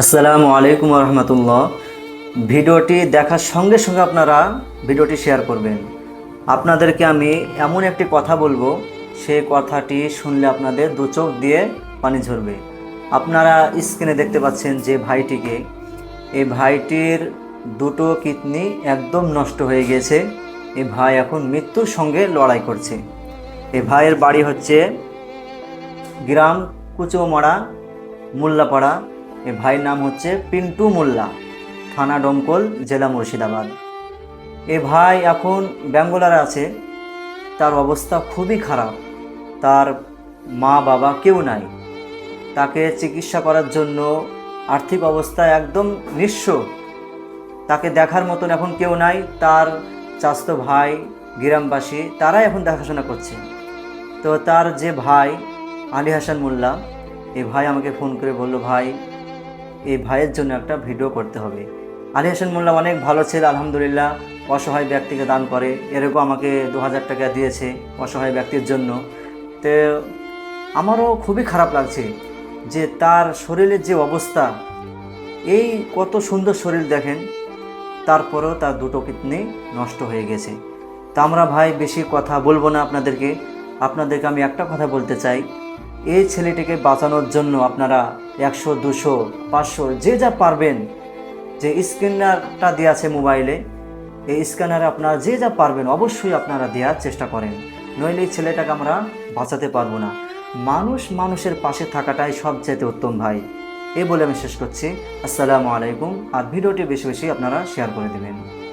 আসসালামু আলাইকুম রহমতুল্লাহ। ভিডিওটি দেখার সঙ্গে সঙ্গে আপনারা ভিডিওটি শেয়ার করবেন। আপনাদেরকে আমি এমন একটি কথা বলব, সেই কথাটি শুনলে আপনাদের দু চোখ দিয়ে পানি ঝরবে। আপনারা স্ক্রিনে দেখতে পাচ্ছেন যে ভাইটিকে। এই ভাইটির দুটো কিডনি একদম নষ্ট হয়ে গেছে এই ভাই এখন মৃত্যুর সঙ্গে লড়াই করছে। এই ভাইয়ের বাড়ি হচ্ছে গ্রাম কুচোমারা মোল্লাপাড়া। এ ভাইয়ের নাম হচ্ছে পিন্টু মোল্লা, থানা ডমকল, জেলা মুর্শিদাবাদ। এ ভাই এখন ব্যাঙ্গোলারে আছে, তার অবস্থা খুবই খারাপ। তার মা বাবা কেউ নাই। তাকে চিকিৎসা করার জন্য আর্থিক অবস্থা একদম নিঃস্ব। তাকে দেখার মতন এখন কেউ নাই। তার চাস্ত ভাই, গ্রামবাসী, তারাই এখন দেখাশোনা করছে। তো তার যে ভাই, আলী হাসান মোল্লা এই ভাই আমাকে ফোন করে বলল, ভাই এই ভাইয়ের জন্য একটা ভিডিও করতে হবে। আলী হাসান মোল্লা অনেক ভালো ছেলে, আলহামদুলিল্লাহ। অসহায় ব্যক্তিকে দান করে। এরকম আমাকে দু হাজার টাকা দিয়েছে অসহায় ব্যক্তির জন্য। তো আমারও খুবই খারাপ লাগছে যে তার শরীরের যে অবস্থা, এই কত সুন্দর শরীর দেখেন, তারপরেও তার দুটো কিডনি নষ্ট হয়ে গেছে। তা আমরা ভাই, বেশি কথা বলব না আপনাদেরকে। আপনাদেরকে আমি একটা কথা বলতে চাই। এই ছেলেটিকে বাঁচানোর জন্য আপনারা একশো, দুশো, পাঁচশো, যে যা পারবেন, যে স্ক্যানারটা দেওয়া আছে মোবাইলে, এই স্ক্যানারে আপনারা যে যা পারবেন অবশ্যই আপনারা দেওয়ার চেষ্টা করেন। নইলে এই ছেলেটাকে আমরা বাঁচাতে পারব না। মানুষ মানুষের পাশে থাকাটাই সবচেয়ে উত্তম ভাই। এই বলে আমি শেষ করছি। আসসালামু আলাইকুম। আর ভিডিওটি বেশি বেশি আপনারা শেয়ার করে দেবেন।